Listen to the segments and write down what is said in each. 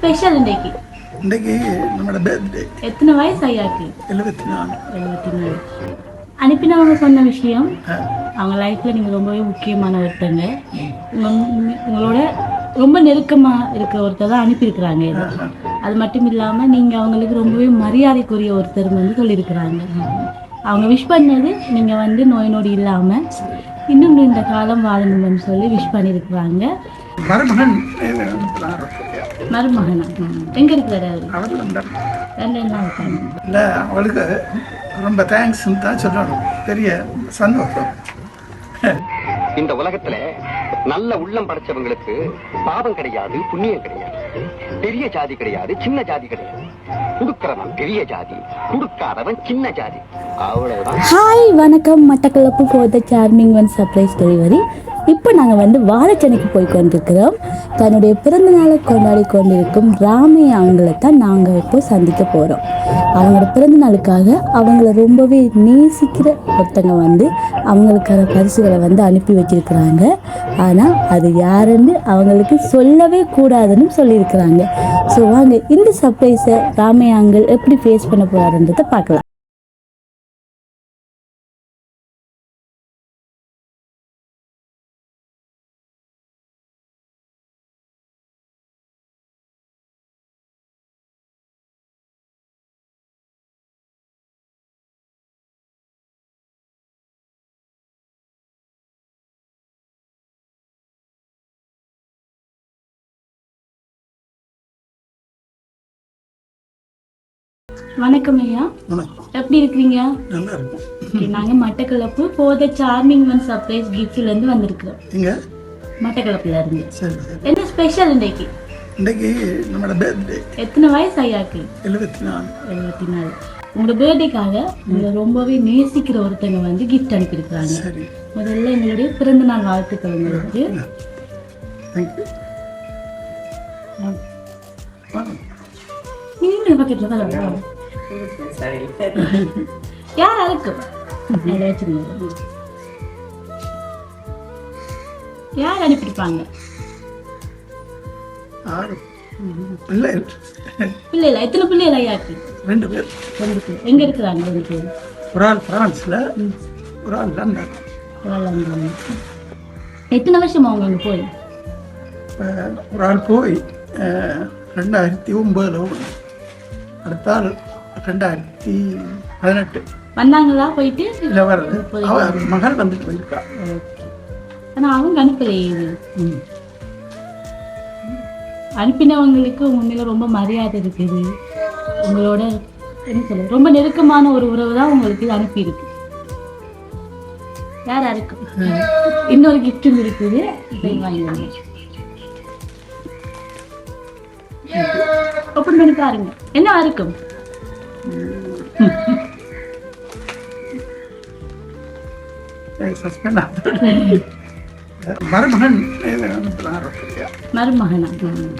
Special இன்றைக்கு இன்றைக்கு நம்மளோட பர்த்டே எத்தனை வயசு ஐயாக்கு எழுபத்தி நாலு. எழுபத்தி நாலு. அனுப்பினவங்க சொன்ன விஷயம் அவங்க லைஃப்ல நீங்க ரொம்பவே முக்கியமான ஒருத்தங்க. உங்க- உங்களோட ரொம்ப நெருக்கமா இருக்கிற ஒருத்தர் தான் அனுப்பியிருக்கிறாங்க இது. அது மட்டும் இல்லாம நீங்க அவங்களுக்கு ரொம்பவே மரியாதைக்குரிய ஒருத்தர் வந்து சொல்லியிருக்கிறாங்க. அவங்க விஷ் பண்ணது நீங்க வந்து நோய் நொடி இல்லாம இன்னும் இந்த காலம் வாழணும்னு சொல்லி விஷ் பண்ணியிருக்கிறாங்க. மருமகன் மருமகனா? எங்க இருக்கிறாரு அவரு? இல்லை அவளுக்கு ரொம்ப தேங்க்ஸ்ன்னு தான் சொல்லணும். பெரிய சந்தோஷம். இந்த உலகத்துல நல்ல உள்ளம் படைச்சவங்களுக்கு பாவம் கிடையாது புண்ணியம் கிடையாது. பெரிய ஜாதி கிடையாது சின்ன ஜாதி கிடையாது. கொடுக்கிறவன் பெரிய ஜாதி கொடுக்காதவன் சின்ன ஜாதி. அவ்வளவுதான். ஹாய் வணக்கம். மட்டக்களப்பு போத சார்மிங் ஒன் சர்ப்ரைஸ் டெலிவரி இப்போ நாங்கள் வந்து வாழைச்சனைக்கு போய் கொண்டிருக்கிறோம். தன்னுடைய பிறந்த நாளை கொண்டாடி கொண்டிருக்கும் ராமைய அவங்கள தான் நாங்கள் இப்போ சந்திக்க போகிறோம் அவங்களோட பிறந்த நாளுக்காக அவங்கள ரொம்பவே நேசிக்கிற ஒருத்தங்க வந்து அவங்களுக்கான பரிசுகளை வந்து அனுப்பி வச்சிருக்கிறாங்க. ஆனால் அது யாருன்னு அவங்களுக்கு சொல்லவே கூடாதுன்னு சொல்லியிருக்கிறாங்க. ஸோ வாங்க இந்த சர்ப்ரைஸை ராமையாங்கள் எப்படி ஃபேஸ் பண்ண போகிறாருன்றதை பார்க்கலாம். வணக்கம் ஐயா. எப்படி இருக்கிறீங்க? நல்லா இருக்கும். நாங்க மட்டக்களப்பு போத சார்மிங் ஒன் சர்ப்ரைஸ் கிஃப்ட்ல இருந்து வந்திருக்கிறோம். இங்கே மட்டக்களப்புல இருந்து. என்ன ஸ்பெஷல் இன்றைக்கு இன்றைக்கு நம்மளோட பர்த்டே எத்தனை வயசு ஐயாக்கு எழுபத்தி நாலு எழுபத்தி நாலு உங்களோட பர்த்டேக்காக உங்களை ரொம்பவே நேசிக்கிற ஒருத்தங்க வந்து கிஃப்ட் அனுப்பியிருக்கிறாங்க. முதல்ல எங்களுடைய பிறந்த நாள் வாழ்த்துக்கள் உங்களுக்கு. தேங்க்யூ நீங்க பக்கத்துல தான். யார் வச்சுருங்க யார் அனுப்பியிருப்பாங்க பிள்ளைல எத்தனை பிள்ளைகள் ஐயாக்கு ரெண்டு பேர். ரெண்டு பேர். எங்க இருக்கிறாங்க ரெண்டு பேர்? ஒரு ஆள் ஃப்ரான்ஸில் ஒரு ஆள் லண்டன் வளர்ந்தாங்க எத்தனை வருஷமா அவங்க அங்க போய்? ஒரு ஆள் போய் ரெண்டாயிரத்தி ஒம்பதில் அடுத்த ஆள் ரெண்டாயிரத்தி பதினெட்டு. வந்தாங்களா? போயிட்டு? இல்லை வரல அவ மகள் வந்துட்டு போயிருக்கா. ஆனா அவங்க அனுப்பலையே இது. அனுப்பினவங்களுக்கு உண்மையில ரொம்ப மரியாதை இருக்குது. உங்களோட என்ன சொல்ல ரொம்ப நெருக்கமான ஒரு உறவு தான் உங்களுக்கு இது அனுப்பியிருக்கு. யார் இருக்கு இன்னொரு கிஃப்ட்டும் இருக்குது. இதை வாங்கிடுங்க ஓப்பன் பண்ணி பாருங்க என்ன இருக்கும் சஸ்பெண்ட் மருமகன் மருமகனா?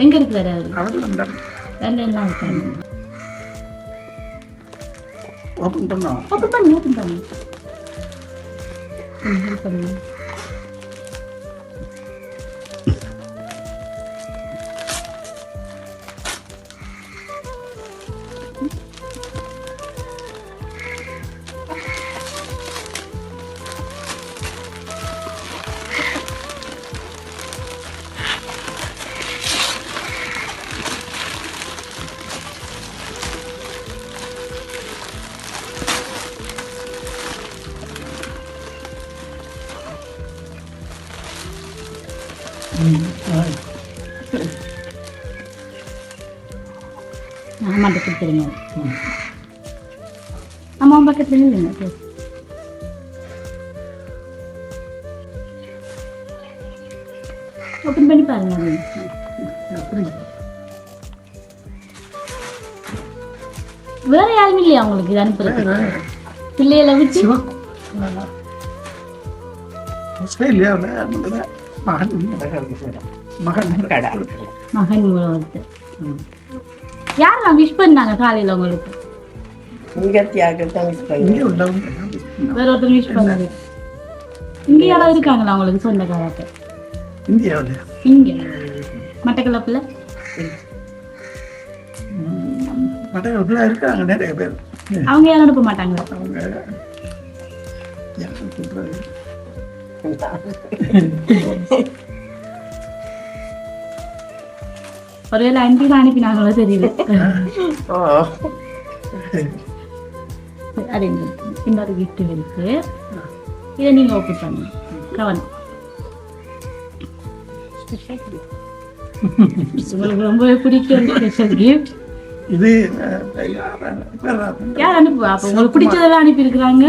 எங்க இருக்கிறாரு ரெண்டு எல்லாம் இருக்காங்க ஓப்பன் பண்ணு. ஓப்பன் பண்ணு. ம், open பண்ணு ஆமாண்ட கொடுத்துருங்க அம்மா பக்கத்துல இல்லைங்க போ. ஓப்பன் பண்ணி பாருங்க அது. வேற யாரும் இல்லையா உங்களுக்கு இது அனுப்புறது பிள்ளைகளை விட்டு ஆஸ்திரேலியாவில் மகன் மகன் மகன். ஒருத்தர் யார் நான் விஷ் பண்ணாங்க காலையில உங்களுக்கு? இங்கே வேற ஒருத்தர் விஷ் பண்ணாங்க இங்க யாராவது இருக்காங்களா உங்களுக்கு சொந்தக்காரத்தை இந்தியாவில்? இங்க. மட்டக்களப்புல? மட்டக்களப்பில் இருக்காங்க நிறைய பேர். அவங்க யாரும் அனுப்ப மாட்டாங்களா? அவங்க ஒருவேளை அன்பி தான் அனுப்பினாங்களோ தெரியல. அது? இன்னொரு கிஃப்ட் இருக்கு. இதை நீங்க ஓப்பன் பண்ணுங்க. கவனம் உங்களுக்கு ரொம்பவே பிடிக்கும் ஸ்பெஷல் கிஃப்ட் இது யார் அனுப்புவா? அப்ப உங்களுக்கு பிடிச்சதெல்லாம் அனுப்பி இருக்கிறாங்க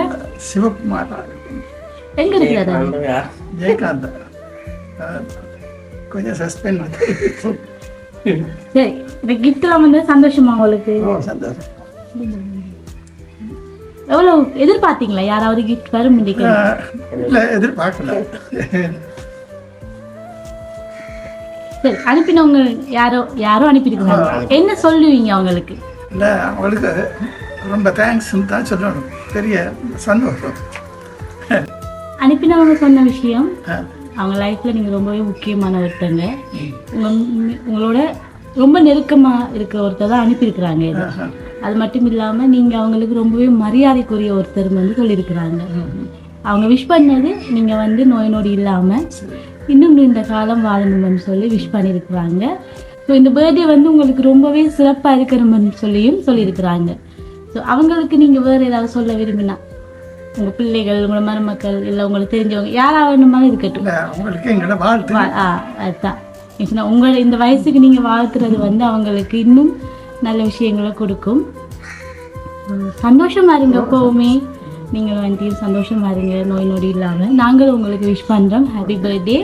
சிவகுமார் எங்க இருக்கிறது அது? ஜெயகாந்த். கொஞ்சம் சஸ்பெண்ட் சரி இந்த எல்லாம் வந்து சந்தோஷமா உங்களுக்கு? சந்தோஷம். எவ்வளவு எதிர்பார்த்தீங்களா? யாராவது கிஃப்ட் வரும் இல்லை எதிர்பார்க்கல. சரி அனுப்பினவங்க யாரோ யாரோ அனுப்பியிருக்காங்க என்ன சொல்லுவீங்க அவங்களுக்கு? இல்லை அவங்களுக்கு ரொம்ப தேங்க்ஸ்ன்னு தான் சொல்லணும். பெரிய சந்தோஷம். அனுப்பினவங்க சொன்ன விஷயம் அவங்க லைஃப்ல நீங்க ரொம்பவே முக்கியமான ஒருத்தங்க. உங்க உங்களோட ரொம்ப நெருக்கமா இருக்கிற ஒருத்தர் தான் அனுப்பியிருக்கிறாங்க இது. அது மட்டும் இல்லாம நீங்க அவங்களுக்கு ரொம்பவே மரியாதைக்குரிய ஒருத்தர் வந்து சொல்லியிருக்கிறாங்க. அவங்க விஷ் பண்ணது நீங்க வந்து நோய் நொடி இல்லாம இன்னும் இந்த காலம் வாழணும்னு சொல்லி விஷ் பண்ணியிருக்கிறாங்க. ஸோ இந்த பர்த்டே வந்து உங்களுக்கு ரொம்பவே சிறப்பாக இருக்கணும்னு சொல்லியும் சொல்லியிருக்கிறாங்க. ஸோ அவங்களுக்கு நீங்கள் வேறு ஏதாவது சொல்ல விரும்பினா உங்கள் பிள்ளைகள் உங்களோட மருமக்கள் இல்லை உங்களுக்கு தெரிஞ்சவங்க யாராவது இருக்கட்டும். இல்லை அவங்களுக்கு எங்களோட வாழ்த்து. ஆ அதுதான். உங்களை இந்த வயசுக்கு நீங்கள் வாழ்த்துறது வந்து அவங்களுக்கு இன்னும் நல்ல விஷயங்களை கொடுக்கும். சந்தோஷமா இருங்க எப்பவுமே. நீங்கள் வந்து சந்தோஷமா இருங்க நோய் நொடி இல்லாமல் நாங்களும் உங்களுக்கு விஷ் பண்ணுறோம் ஹாப்பி பர்த்டே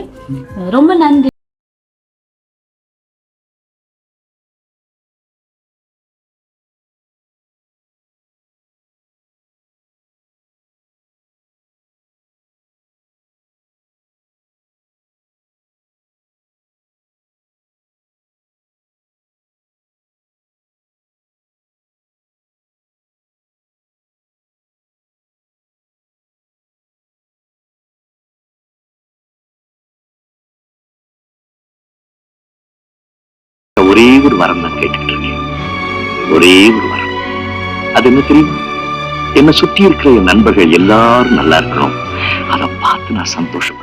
ரொம்ப நன்றி. ஒரே ஒரு வரம் தான் கேட்டுட்டு இருக்கேன் ஒரே ஒரு வரம். அது என்ன தெரியுமா? என்னை சுத்தி இருக்கிற என் நண்பர்கள் எல்லாரும் நல்லா இருக்கணும். அதை பார்த்து நான் சந்தோஷம்